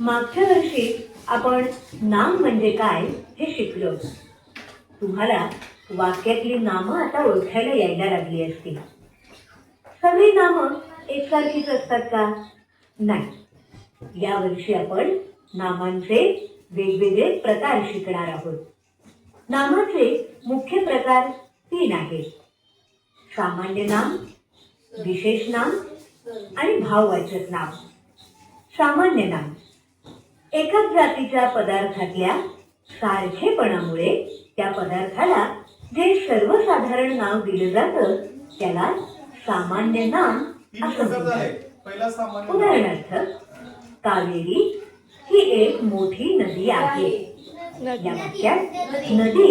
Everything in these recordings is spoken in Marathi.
मागच्या वर्षी आपण नाम म्हणजे काय हे शिकलो. तुम्हाला वाक्यातली नामं आता ओळखायला यायला लागली असतील. सगळी नामं एकसारखीच असतात का? नाही. यावर्षी आपण नामांचे वेगवेगळे प्रकार शिकणार आहोत. नामाचे मुख्य प्रकार तीन आहेत. सामान्य नाम विशेष नाम आणि भाववाचक नाम. सामान्य नाम. एकाच जातीच्या पदार्थातल्या सारखेपणामुळे त्या पदार्थाला जे सर्वसाधारण नाव दिलं जातं त्याला सामान्य नाम असं म्हणतात. उदाहरणार्थ कावेरी ही एक मोठी नदी आहे. या वाक्यात नदी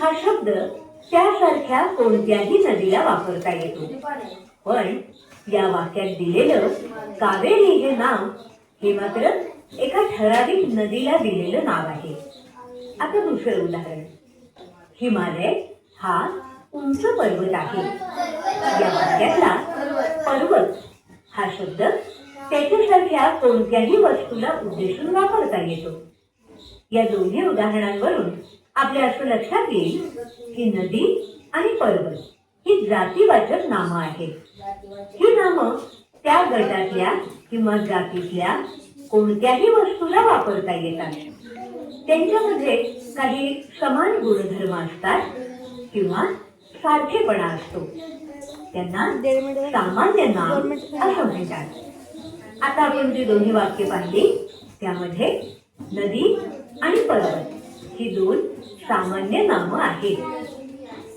हा शब्द त्यासारख्या कोणत्याही नदीला वापरता येतो. पण या वाक्यात दिलेलं कावेरी हे नाव हे मात्र ठराविक नदीला दिलेलं नाव आहे. आता दुसरं उदाहरण. हिमालय हा उंच पर्वत आहे. या वाक्यातला पर्वत हा शब्द त्याच्यासारख्या कोणत्याही वस्तूला उद्देशून वापरता येतो. या दोन्ही उदाहरणांवरून आपल्या असं लक्षात येईल की नदी आणि पर्वत ही जातीवाचक नामं आहेत. ही नामं त्या गटातल्या किंवा जातीतल्या कोणत्याही वस्तूला वापरता येतात त्यांच्यामध्ये काही समान गुणधर्म असतात किंवा सारखेपणा असतो. त्यांना सामान्य नाम असं म्हणतात. आता आपण जी दोन्ही वाक्य पाहिली त्यामध्ये नदी आणि पर्वत ही दोन सामान्य नामं आहेत.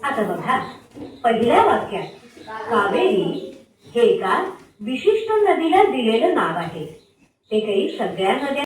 आता बघा पहिल्या वाक्यात कावेरी हे एका विशिष्ट नदीला दिलेलं नाव आहे. ते काही सगळ्या नद्या